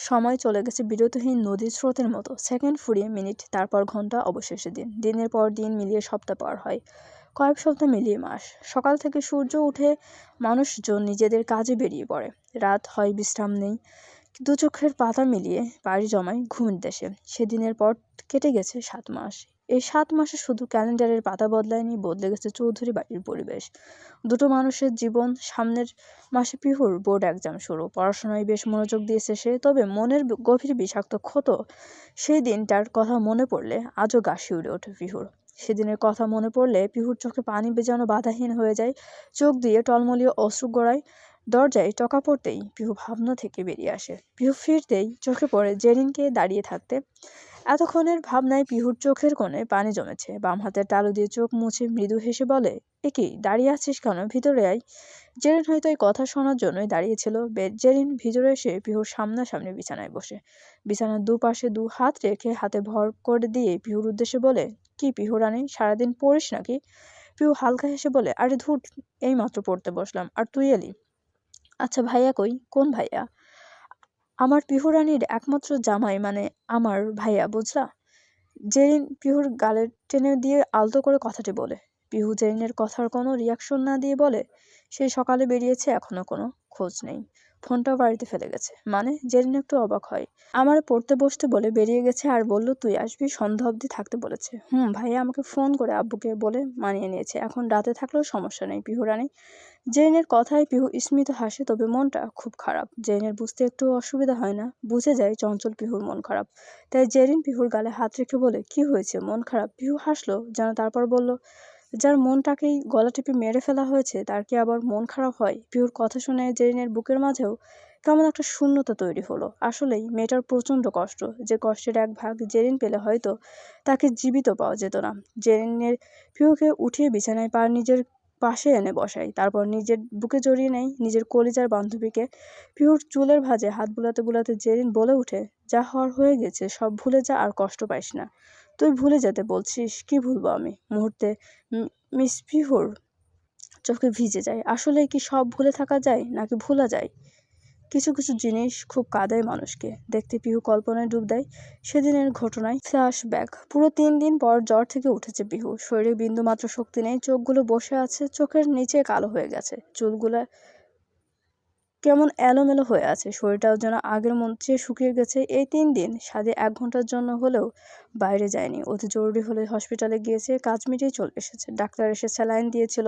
সময় চলে গেছে বিরতিহীন নদীর স্রোতের মতো। সেকেন্ড ফুরিয়ে মিনিট, তারপর ঘণ্টা অবশেষে দিন। দিনের পর দিন মিলিয়ে সপ্তাহ পার হয়। কয়েক সপ্তাহ মিলিয়ে মাস। সকাল থেকে সূর্য উঠে মানুষজন নিজেদের কাজে বেরিয়ে পড়ে। রাত হয়, বিশ্রাম নেই। দু চোখের পাতা মিলিয়ে বাড়ি জমায় ঘুমের দেশে। সেদিনের পর কেটে গেছে সাত মাস। এই সাত মাসে শুধু ক্যালেন্ডারের পাতা বদলায়নি বদলে গেছে চৌধুরী বাড়ির পরিবেশ। দুটো মানুষের জীবন, সামনের মাসে পিহুর বোর্ড এক্সাম শুরু। পড়াশোনায় বেশ মনোযোগ দিয়েছে সে, তবে মনের গভীর বিষাক্ত ক্ষত সেই দিনটার কথা মনে পড়লে আজও গা শিউরে ওঠে পিহুর। সেদিনের কথা মনে পড়লে পিহুর চোখে পানি বেজানো বাধাহীন হয়ে যায়, চোখ দিয়ে টলমলীয় অশ্রু গড়ায়, দরজায় টকা পড়তেই পিহু ভাবনা থেকে বেরিয়ে আসে। পিহু ফিরতেই চোখে পড়ে জেরিনকে দাঁড়িয়ে থাকতে এতক্ষণের ভাবনায় পিহুর চোখের কোণে পানি জমেছে। বাম হাতের তালু দিয়ে চোখ মুছে মৃদু হেসে বলে একি দাঁড়িয়ে আছিস কেন? ভিতরে আয়। জেরিন হয়তো এই কথা শোনার জন্যই দাঁড়িয়েছিল। জেরিন ভিতরে এসে পিহুর সামনাসামনি বিছানায় বসে। বিছানার দুপাশে দু হাত রেখে হাতে ভর করে দিয়ে পিহুর উদ্দেশ্যে বলে, কি পিহু রানী, সারাদিন পড়িস নাকি? পিহু হালকা হেসে বলে, আরে ধুট এই মাত্র পড়তে বসলাম। আর তুই এলি? আচ্ছা ভাইয়া কই? কোন ভাইয়া? আমার পিহুরানির একমাত্র জামাই মানে আমার ভাইয়া, বুঝলা? জেরিন পিহুর গালের টেনে দিয়ে আলতো করে কথাটি বলে। পিহু জেরিনের কথার কোনো রিয়াকশন না দিয়ে বলে, সে সকালে বেরিয়েছে এখনও কোনো খোঁজ নেই। ফোনটাও বাড়িতে ফেলে গেছে। মানে জেরিন একটু অবাক হয়। আমার পড়তে বসতে বলে বেরিয়ে গেছে আর বলল, তুই আসবি, সন্ধ্যা অবধি থাকতে বলেছে। হুম, ভাইয়া আমাকে ফোন করে আব্বুকে বলে মানিয়ে নিয়েছে। এখন রাতে থাকলেও সমস্যা নেই পিহুরানি জেনের কথায় পিহু স্মিত হাসে, তবে মনটা খুব খারাপ। জেনের বুঝতে একটু অসুবিধা হয় না। বুঝে যায় চঞ্চল পিহুর মন খারাপ। তাই জেরিন পিহুর গালে হাত রেখে বলে, কি হয়েছে? মন খারাপ? পিহু হাসলো, যেন তারপর বলল, যার মনটাকেই গলা টিপে মেরে ফেলা হয়েছে, তার কি আবার মন খারাপ হয়? পিহুর কথা শুনে জেরিনের বুকের মাঝেও কেমন একটা শূন্যতা তৈরি হলো। আসলেই মেয়েটার প্রচণ্ড কষ্ট। যে কষ্টের এক ভাগ জেরিন পেলে হয়তো তাকে জীবিত পাওয়া যেত না। জেরিনের পিহুকে উঠিয়ে বিছানায় পা নিজের পাশে এনে বসাই। তারপর নিজের বুকে জড়িয়ে নেই, নিজের কলিজার বান্ধবীকে পিহুর চুলের ভাজে হাত বুলাতে বুলাতে জেরিন বলে উঠে যা হওয়ার হয়ে গেছে, সব ভুলে যা আর কষ্ট পাইস না। তুই ভুলে যেতে বলছিস, কি ভুলবো আমি? মুহূর্তে মিস পিহুর চোখে ভিজে যায়। আসলে কি সব ভুলে থাকা যায়, নাকি ভোলা যায়? কিছু কিছু জিনিস খুব কাঁদায় মানুষকে। দেখতে পিহু কল্পনায় ডুব দেয়। সেদিনের ঘটনায় ফ্ল্যাশ ব্যাক পুরো তিন দিন পর জ্বর থেকে উঠেছে পিহু। শরীরে বিন্দু মাত্র শক্তি নেই, চোখগুলো বসে আছে, চোখের নিচে কালো হয়ে গেছে। চুলগুলা কেমন এলোমেলো হয়ে আছে। শরীরটাও যেন আগের মধ্যে শুকিয়ে গেছে। এই তিন দিন সাদে এক ঘণ্টার জন্য হলেও বাইরে যায়নি। অতি জরুরি হলে হসপিটালে গিয়েছে। কাজ মিটিয়ে চলে এসেছে। ডাক্তার এসে স্যালাইন দিয়েছিল।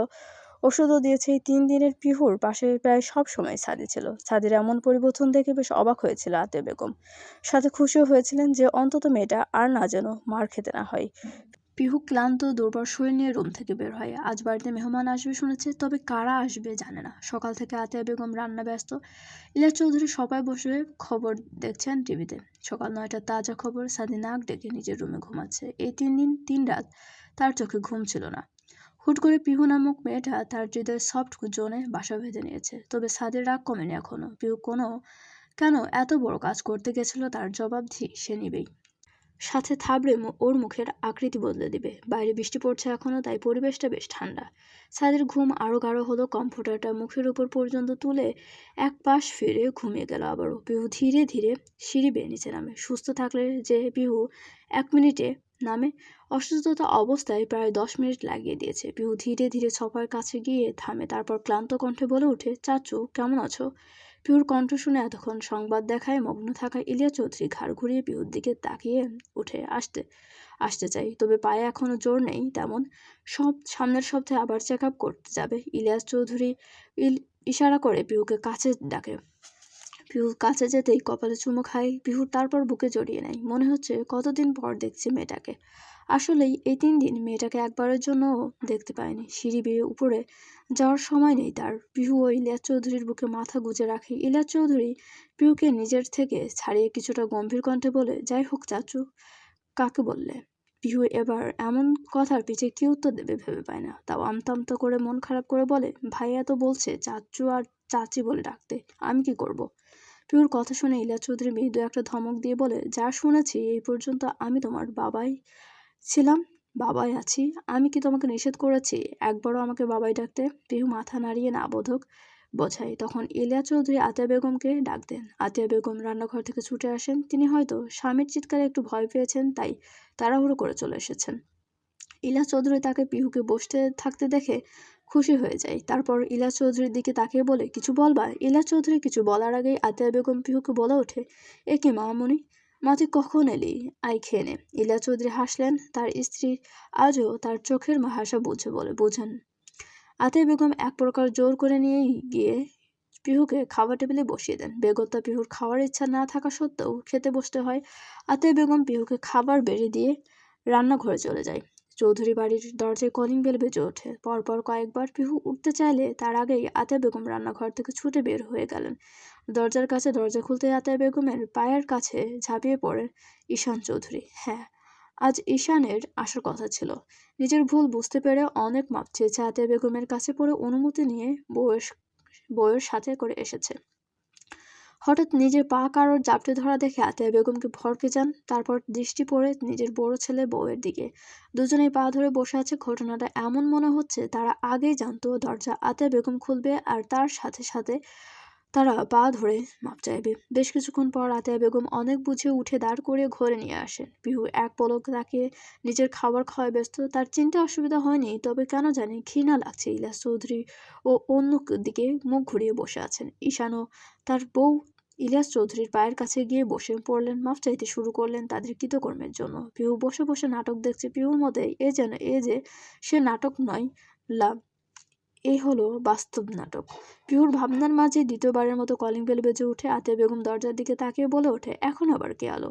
ওষুধও দিয়েছে। এই তিন দিনের পিহুর পাশে প্রায় সব সময় সাদি ছিল। সাদির এমন পরিবর্তন দেখে বেশ অবাক হয়েছিল আতে বেগম। সাথে খুশিও হয়েছিলেন যে অন্তত মেয়েটা আর না যেন মার খেতে না হয়। পিহু ক্লান্ত, দুর্বল শরীর নিয়ে রুম থেকে বের হয়। আজ বাড়িতে মেহমান আসবে শুনেছে, তবে কারা আসবে জানে না। সকাল থেকে আতিয়া বেগম রান্না ব্যস্ত। ইলিয়াস চৌধুরী সবাই বসে খবর দেখছেন টিভিতে। সকাল নয়টা তাজা খবর সাদি নাক ডেকে নিজের রুমে ঘুমাচ্ছে। এই তিন দিন, তিন রাত তার চোখে ঘুম ছিল না। হুট করে পিহু নামক মেয়েটা তার হৃদয় সফট জোনে বাসা বেঁধে নিয়েছে। তবে সাদের রাগ কমেনি এখনও পিহু কোনো কেন এত বড় কাজ করতে গেছিল তার জবাব সে নিবেই। সাথে থাবড়ে ওর মুখের আকৃতি বদলে দিবে। বাইরে বৃষ্টি পড়ছে এখনও তাই পরিবেশটা বেশ ঠান্ডা। সাদের ঘুম আরও গাঢ় হলো কম্পিউটারটা মুখের উপর পর্যন্ত তুলে এক পাশ ফিরে ঘুমিয়ে গেল আবারও। পিহু ধীরে ধীরে সিঁড়ি বেয়ে নিচে নামে। সুস্থ থাকলে যে পিহু এক মিনিটে নামে অসুস্থতা অবস্থায় প্রায় দশ মিনিট লাগিয়ে দিয়েছে। পিহু ধীরে ধীরে সবার কাছে গিয়ে থামে, তারপর ক্লান্ত কণ্ঠে বলে উঠে চাচু, কেমন আছো? পিহুর কণ্ঠ শুনে এতক্ষণ সংবাদ দেখায় মগ্ন থাকা ইলিয়া চৌধুরী ঘাড় ঘুরিয়ে পিহুর দিকে তাকিয়ে উঠে, আসতে আসতে চাই, তবে পায়ে এখনও জোর নেই, তেমন। সব, সামনের সপ্তাহে আবার চেক আপ করতে যাবে। ইলিয়াস চৌধুরী ইল, ইশারা করে পিহুকে কাছে ডাকে। পিহুর কাছে যেতেই কপালে চুমু খায় পিহুর তারপর বুকে জড়িয়ে নেয়। মনে হচ্ছে কতদিন পর দেখছে মেয়েটাকে। আসলেই এই তিন দিন মেয়েটাকে একবারের জন্য দেখতে পায়নি সিঁড়ি বেয়ে উপরে যাওয়ার সময় নেই তার। পিহু ও ইলিয়াস চৌধুরীর বুকে মাথা গুজে রাখে। ইলিয়াস চৌধুরী পিহুকে নিজের থেকে ছাড়িয়ে কিছুটা গম্ভীর কণ্ঠে বলে, যাই হোক চাচু, কাকে বললে? পিহু এবার এমন কথার পিছে কি উত্তর দেবে ভেবে পায় না। তাও আমতামতো করে মন খারাপ করে বলে, ভাইয়া তো বলছে চাচু আর চাচি বলে ডাকতে। আমি কি করব। পিহুর কথা শুনে ইলিয়াস চৌধুরী মৃদু একটা ধমক দিয়ে বলে, যা শুনেছি, এই পর্যন্ত আমি তোমার বাবাই ছিলাম, বাবাই আছি। আমি কি তোমাকে নিষেধ করেছি? একবারও আমাকে বাবাই ডাকতে? পিহু মাথা নাড়িয়ে না বোধক বোঝায়। তখন ইলিয়া চৌধুরী আতিয়া বেগমকে ডাক দেন। আতিয়া বেগম রান্নাঘর থেকে ছুটে আসেন। তিনি হয়তো স্বামীর চিৎকারে একটু ভয় পেয়েছেন, তাই তাড়াহুড়ো করে চলে এসেছেন। ইলা চৌধুরী তাকে পিহুকে বসতে থাকতে দেখে খুশি হয়ে যায়। তারপর ইলা চৌধুরীর দিকে তাকিয়ে বলে, কিছু বলবা ইলা চৌধুরী কিছু বলার আগেই আতিয়া বেগম পিহুকে বলে ওঠে, এ কি মামনি মা তুই কখন এলি? আই খেয়ে নে। ইলা চৌধুরী হাসলেন, তার স্ত্রী আজও তার চোখের হাসা বুঝে বলে, বোঝেন। আতিয়া বেগম এক প্রকার জোর করে নিয়ে গিয়ে পিহুকে খাবার টেবিলে বসিয়ে দেন। বেগত্তা পিহুর খাওয়ার ইচ্ছা না থাকা সত্ত্বেও খেতে বসতে হয়। আতিয়া বেগম পিহুকে খাবার বেড়ে দিয়ে রান্নাঘরে চলে যায়। চৌধুরী বাড়ির দরজায় কলিং বেল বেজে ওঠে। পরপর কয়েকবার পিহু উঠতে চাইলে তার আগেই আতিয়া বেগম রান্নাঘর থেকে ছুটে বের হয়ে গেলেন। দরজার কাছে দরজা খুলতে আতিয়া বেগমের পায়ের কাছে ঝাঁপিয়ে পড়েন ঈশান চৌধুরী। হ্যাঁ আজ ঈশানের আসার কথা ছিল। নিজের ভুল বুঝতে পেরে অনেক মাপ চেয়েছে আতিয়া বেগমের কাছে পড়ে অনুমতি নিয়ে বউয়ের বউয়ের সাথে করে এসেছে। হঠাৎ নিজের পা কারোর জাপটে ধরা দেখে আতিয়া বেগমকে ভরকে যান, তারপর দৃষ্টি পড়ে নিজের বড় ছেলে বউয়ের দিকে। দুজনেই পা ধরে বসে আছে, ঘটনাটা এমন মনে হচ্ছে তারা আগেই জানতো দরজা আতিয়া বেগম খুলবে আর তার সাথে সাথে তারা পা ধরে মাপ চাইবে। বেশ কিছুক্ষণ পর আতিয়া বেগম অনেক বুঝে উঠে দাঁড় করে ঘরে নিয়ে আসেন। পিহু এক পলক তাকে নিজের খাবার খাওয়ায় ব্যস্ত, তার চিন্তা অসুবিধা হয়নি, তবে কেন জানি ঘৃণা লাগছে ইলাস চৌধুরী ও অন্য দিকে মুখ ঘুরিয়ে বসে আছেন। ঈশানও তার বউ ইলিয়াস চৌধুরীর পায়ের কাছে গিয়ে বসে পড়লেন, মাফ চাইতে শুরু করলেন তাদের কৃতকর্মের জন্য। পিহু বসে বসে নাটক দেখছে পিহুর মতে এ যেন এ যে সে নাটক নয় লাভ এই হলো বাস্তব নাটক। পিহুর ভাবনার মাঝে দ্বিতীয়বারের মতো কলিং বেল বেজে উঠে আতে বেগম দরজার দিকে তাকিয়ে বলে ওঠে, এখন আবার কে আলো?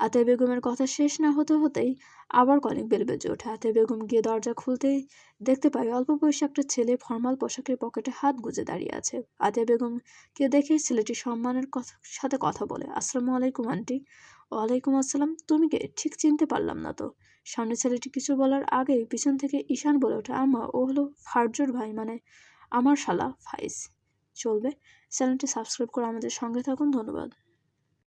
আতে বেগমের কথা শেষ না হতে হতেই আবার কলিং বেল বেজে ওঠে। আতে বেগম গিয়ে দরজা খুলতেই দেখতে পাই অল্প বয়সী একটা ছেলে ফর্মাল পোশাকের পকেটে হাত গুজে দাঁড়িয়ে আছে। আতে বেগমকে দেখে ছেলেটি সম্মানের কথা সাথে কথা বলে, আসসালামু আলাইকুম, আন্টি। ওয়ালাইকুম আসসালাম। তুমি কে? ঠিক চিনতে পারলাম না তো। সামনে ছেলেটি কিছু বলার আগেই পিছন থেকে ঈশান বলে ওঠে আমা ও হলো ফারজুর ভাই মানে আমার শালা ফাইজ। চলবে। চ্যানেলটি সাবস্ক্রাইব করে আমাদের সঙ্গে থাকুন। ধন্যবাদ।